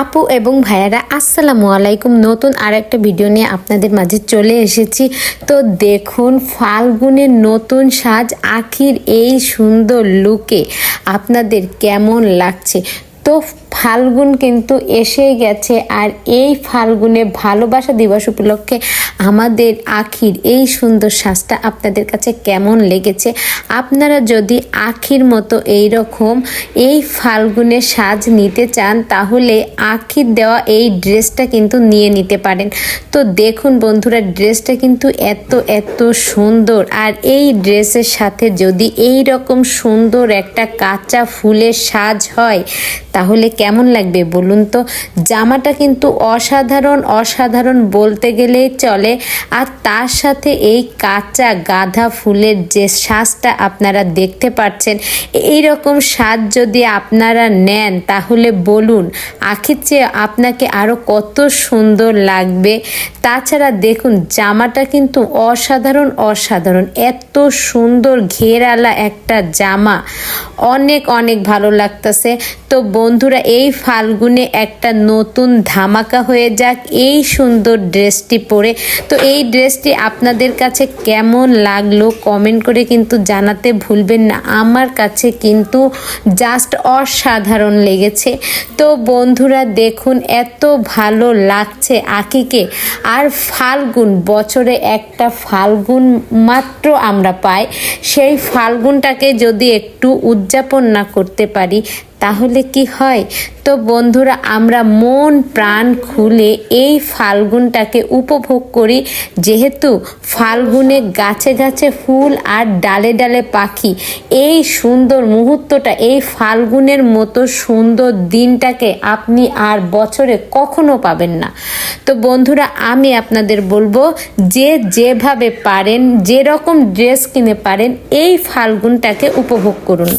আপু এবং ভাইয়ারা, আসসালামু আলাইকুম। নতুন আর একটা ভিডিও নিয়ে আপনাদের মাঝে চলে এসেছি। তো দেখুন, ফাল্গুনের নতুন সাজ, আখির এই সুন্দর লুকে আপনাদের কেমন লাগছে? তো ফাল্গুন কিন্তু এসে গেছে আর এই ফাল্গুনে ভালোবাসা দিবস উপলক্ষে আমাদের আখির, এই সুন্দর সাজটা আপনাদের কাছে কেমন লেগেছে? আপনারা যদি আখির মতো এই রকম এই ফাল্গুনে সাজ নিতে চান, তাহলে আখির দেওয়া এই ড্রেসটা কিন্তু নিয়ে নিতে পারেন। তো দেখুন বন্ধুরা, ড্রেসটা কিন্তু এত এত সুন্দর। আর এই ড্রেসের সাথে যদি এই রকম সুন্দর একটা কাঁচা ফুলের সাজ হয়, তাহলে কেমন লাগবে বলুন তো? জামাটা কিন্তু অসাধারণ অসাধারণ বলতে গেলেই চলে। আর তার সাথে এই কাঁচা গাঁদা ফুলের যে সাজটা আপনারা দেখতে পাচ্ছেন এই রকম সাজ যদি আপনারা নেন, তাহলে বলুন, আখির চেয়ে আপনাকে আরও কত সুন্দর লাগবে। তাছাড়া দেখুন, জামাটা কিন্তু অসাধারণ অসাধারণ। এত সুন্দর ঘেরালা একটা জামা। অনেক অনেক ভালো লাগতেছে। তো বন্ধুরা এই ফাল্গুনে একটা নতুন ধামাকা হয়ে যাক এই সুন্দর ড্রেসটি পরে। তো এই ড্রেসটি আপনাদের কাছে কেমন লাগল কমেন্ট করে কিন্তু জানাতে ভুলবেন না। আমার কাছে কিন্তু জাস্ট অসাধারণ লেগেছে। তো বন্ধুরা, দেখুন, এত ভালো লাগছে আকিকে। আর ফাল্গুন, বছরে একটা ফাল্গুন মাত্র আমরা পাই। সেই ফাল্গুনটাকে যদি একটু উদযাপন না করতে পারি তাহলে কি হয়? তো বন্ধুরা, আমরা মন প্রাণ খুলে এই ফাল্গুনটাকে উপভোগ করি। যেহেতু ফাল্গুনে গাছে গাছে ফুল আর ডালে ডালে পাখি, এই সুন্দর মুহূর্তটা, এই ফাল্গুনের মতো সুন্দর দিনটাকে আপনি আর বছরে কখনো পাবেন না। তো বন্ধুরা, আমি আপনাদের বলব, যে যেভাবে পারেন, যেরকম ড্রেস কিনে পারেন, এই ফাল্গুনটাকে উপভোগ করুন।